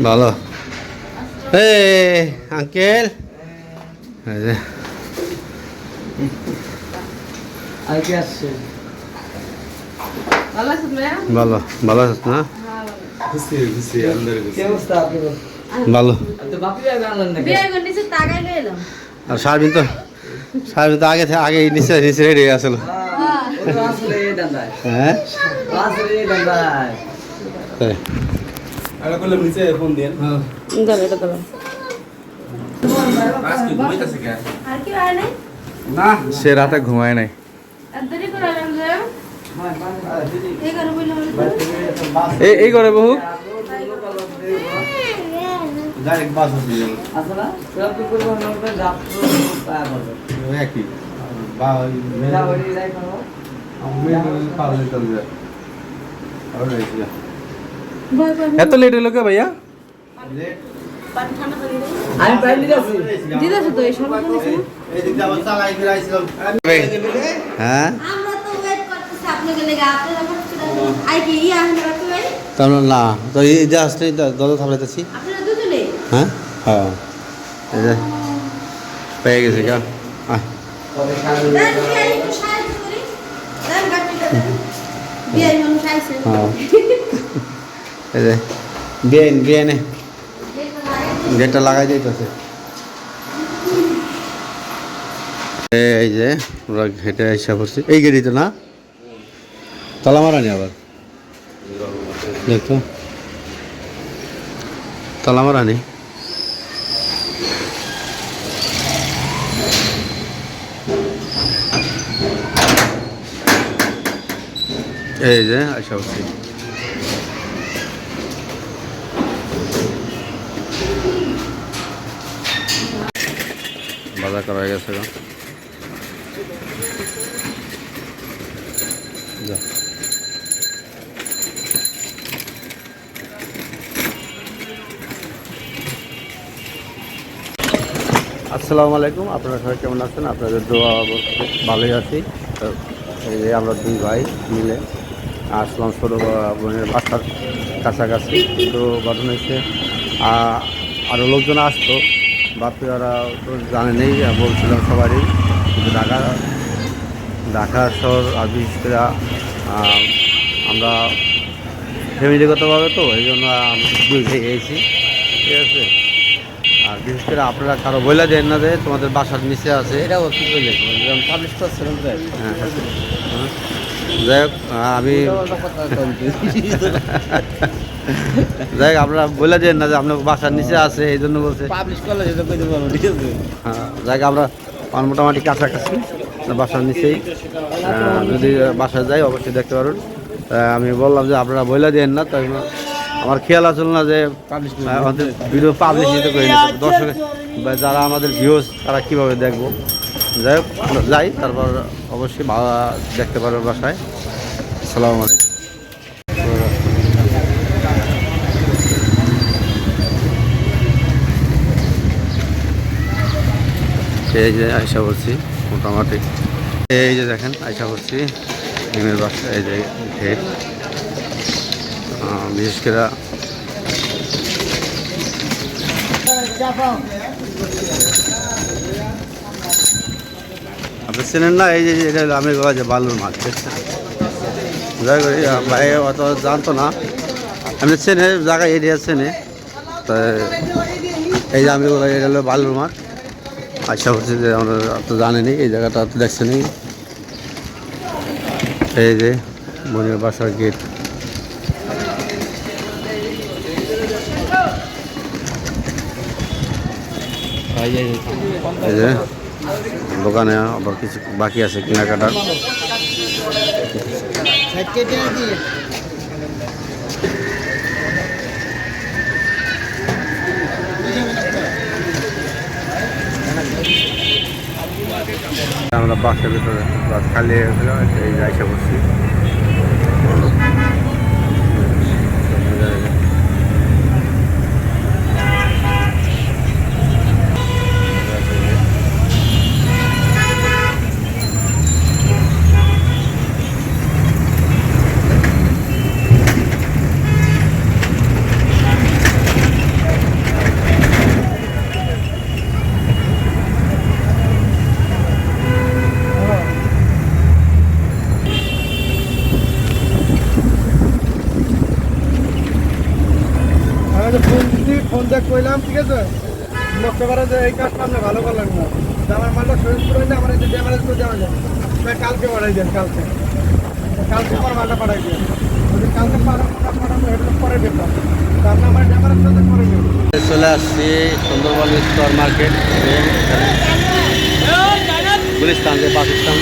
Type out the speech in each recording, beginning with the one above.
ভালো। এ আঙ্কেল। ভালো ভালো আছিস না? ভালো। আর সারবিন তো সারবিন তো আগে থেকে আগে নিচে নিচে রেডি আসলো। দান্দায় হ্যাঁ। আরে করলাম নিচে ফোন দেন দাঁড়া এটা দাঁড়া আজকে ঘুমাইতেছে কে? আর কি হয় নাই? না। সে রাতে ঘুমায় নাই। আর করে আলাম যে এই করে। এই এই বহু আর এত লেট হলো কে ভাইয়া? পানি ঠান্ডা করে দে আমি প্রায় দিতেছি দিদাস তো এই সব জানিস না দিয়ে আবার চালাই ফিরে আইছিলাম হ্যাঁ? আমরা তো ওয়েট করতেছি আপনাকে লেগে। আপনারা বলছিলেন আই কি ইয়া হন রাখতে ভাই? তার মানে না তো এই যে আসলে দলে থামলাইতেছি আপনারা দুজনে? হ্যাঁ? হ্যাঁ। এই যে পেয়ে গেছি কা। আয় দেন সাহায্য করি দেন গাড়িটা দেন বিয়ে মানুষ আইছে। হ্যাঁ। এই যে, বিয়ে বিয়ে নে। গেটটা লাগাই দিতেছে। এই যে, ওরা ঘেটে এসে পড়ছি। এই গেড়িতে না? তালা মারানি আবার? দেখতো তালা মারানি? এই যে আশা করছি বাজার করা হয়ে গেছে। আসসালামু আলাইকুম, আপনারা সবাই কেমন আছেন? আপনাদের দোয়া ভালোই আছি। এই যে আমরা দুই ভাই মিলে আসলাম ছোটো বোনের কাছাকাছি। তো ঘটনা হচ্ছে আরও লোকজন আসতো। বাপিরা তো জানেনই বলছিলাম সবারই। কিন্তু ঢাকা ঢাকা শহর আর বিশেষ করে আমরা ফ্যামিলিগতভাবে তো এই জন্য ভাই এসেছি। ঠিক আছে? আর বিশেষ করে আপনারা কারও বলে দেন না যে তোমাদের বাসার নিচে আছে। এটাও কি যেমন পাবলিশ করছিলাম হ্যাঁ। যাই হোক আমি যাই হোক আপনারা বলে দেন না যে আপনার বাসার নিচে আছে এই জন্য বলছে। হ্যাঁ যাই হোক আমরা মোটামুটি কাছাকাছি বাসার নিচেই। যদি বাসায় যাই অবশ্যই দেখতে পারুন। আমি বললাম যে আপনারা বলে দেন না তাই আমার খেয়াল আসল না যে আমাদের ভিডিও পাবলিশ দিতে করি না দর্শক যারা আমাদের ভিউজ তারা কীভাবে দেখব? যাই হোক, যাই, তারপর অবশ্যই ভালো দেখতে পারবে বাসায়। আলাইকুম। এই যে আয়সা করছি মোটামুটি। এই যে দেখেন আয়সা করছি ডিমের বাসা, এই যে বিশেষ করে আপনি চেনেন না, এই যে এটা আমি যে বালুর মাছ, দেখছেন? যাই করি ভাই, অত জানতো না। আমি চেনে জায়গা এরিয়া চেনে। তা, এই যে আমি এটা হলো বালুর মাছ। আশা করছি যে আমরা তো জানেনি, এই জায়গাটা তো দেখছেনি। এই যে মনির বাসার গেট। এই যে দোকানে আবার কিছু বাকি আছে কেনাকাটার। আমরা বাসের ভিতরে, বাস খালি হয়ে গেছিল, এই যে আইসা দেখ কইলাম ঠিক আছে? লক্ষ্য করে যে এই কাজটা আপনি ভালো করলেন না। যে আমার মালটা সহজ করে হইলে আমার এই যে ড্যামেজ করে দেওয়া যায় কালকে পাঠাই দেন কালকে। কালকে আমার মালটা পাঠাই দেন। যদি কালকে পাঠানো পাঠানো এটা তো পরে দেখলাম তার না আমার ড্যামেজ করে পরে চলে আসছি সুন্দরবন স্টোর মার্কেট গুলিস্তান যে পাকিস্তান।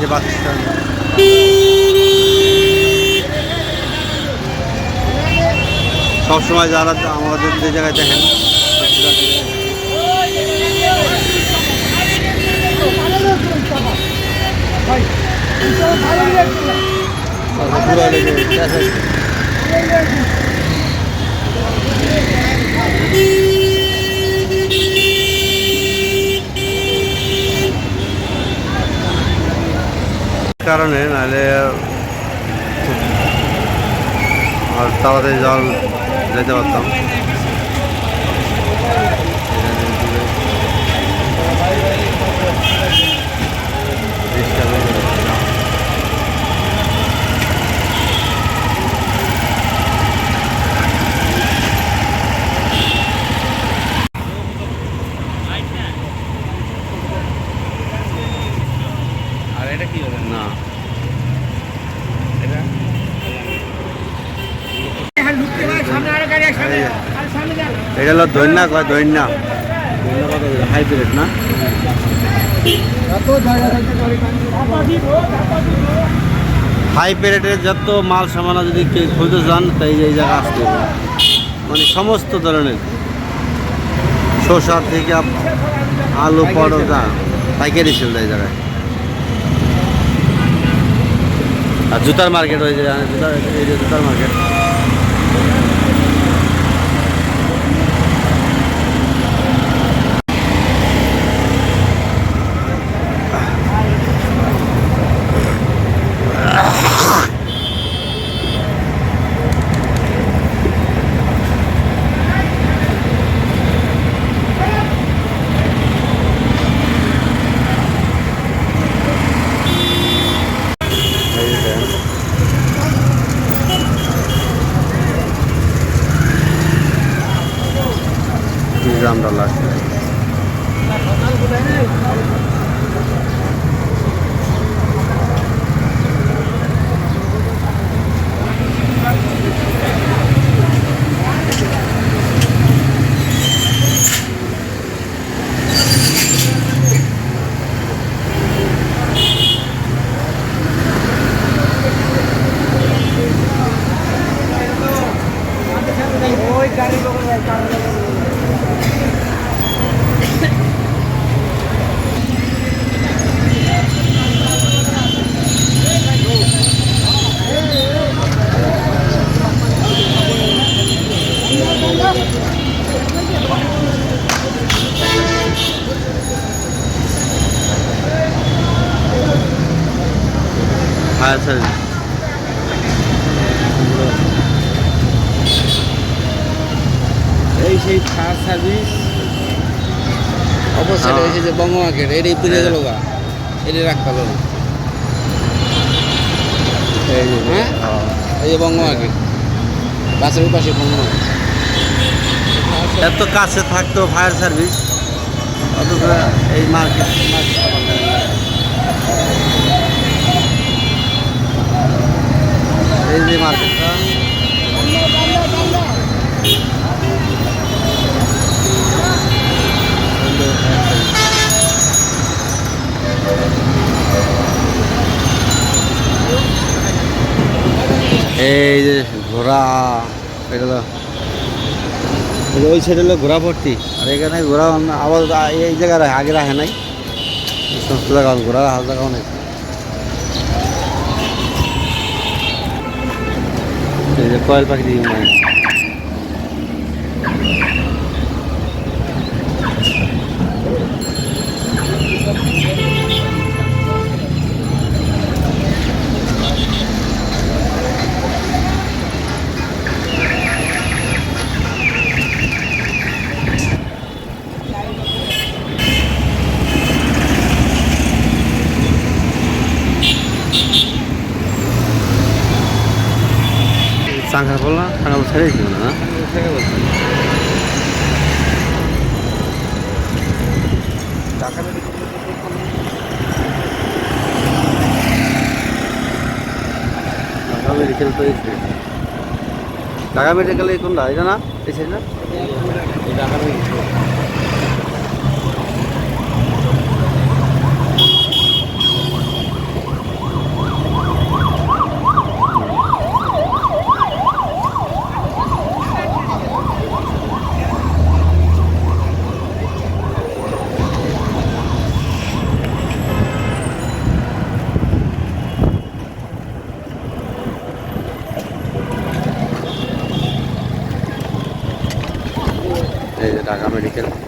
যে পাকিস্তান সবসময় যারা আমাদের যে জায়গায় দেখেন পুরো কারণে নাহলে আর তাড়াতাড়ি জল যেতে পারতাম আর এটা কি হবে না দৈন্যা কয় দৈন্যা হাইব্রিড না? এত জায়গা থাকতে পারি হাই প্যারেটের যত মাল সামানা যদি কেউ খুঁজতে চান তাই এই জায়গা আসতে মানে সমস্ত ধরনের। শসা থেকে আলু পরোটা পাইকারি দেয় এই জায়গায়। আর জুতার মার্কেট হয়েছে এই যে জুতার মার্কেট নিজাম ডলার সার্ভিস এই সেই ফায়ার সার্ভিস অবশ্যই হ্যাঁ। যে বঙ্গ মার্কেট এটাই পুড়ে গেল গা। এটাই রাখতে এই হ্যাঁ? হ্যাঁ। এই যে বঙ্গ মার্কেট বাসের পাশে বঙ্গ মার্কেট এত কাছে থাকতো ফায়ার সার্ভিস অথচ এই মার্কেট এই যে এই যে ঘোড়া, এটা ওই সাইড হলো ঘোড়া ভর্তি। আর এখানে ঘোড়া আবার এই জায়গায় আগে রাখে নাই। সমস্ত জায়গা ঘোড়া রাখার জায়গা অনেক যে কয়েল পাখি দিয়ে দিছিল না ঢাকা মেডিকেল তো এসে ঢাকা মেডিকেল কোনটা? এটা না? এই সাইড না ঢাকা মেডিকেল। এই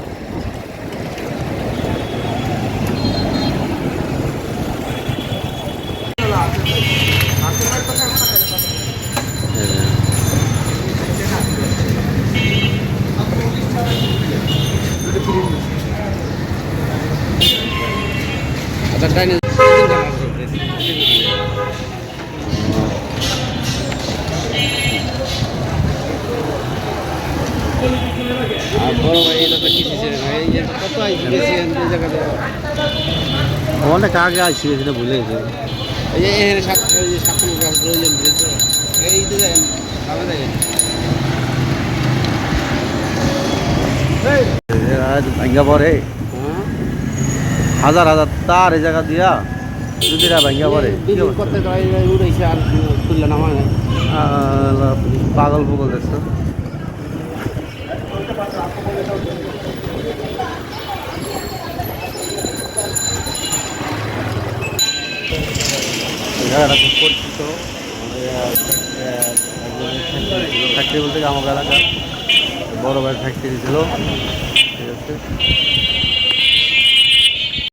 অনেক আগে আসছি এখানে ভুলে গেছে। ভাঙ্গা পরে। হাজার হাজার তার এই জায়গা দিয়া যদি ভাঙ্গা পরে। পাগল পুগল দেখছ? ফ্যাক্টরি বলতে কি? আমার এলাকা বড় ভাই ফ্যাক্টরি ছিল। ঠিক আছে।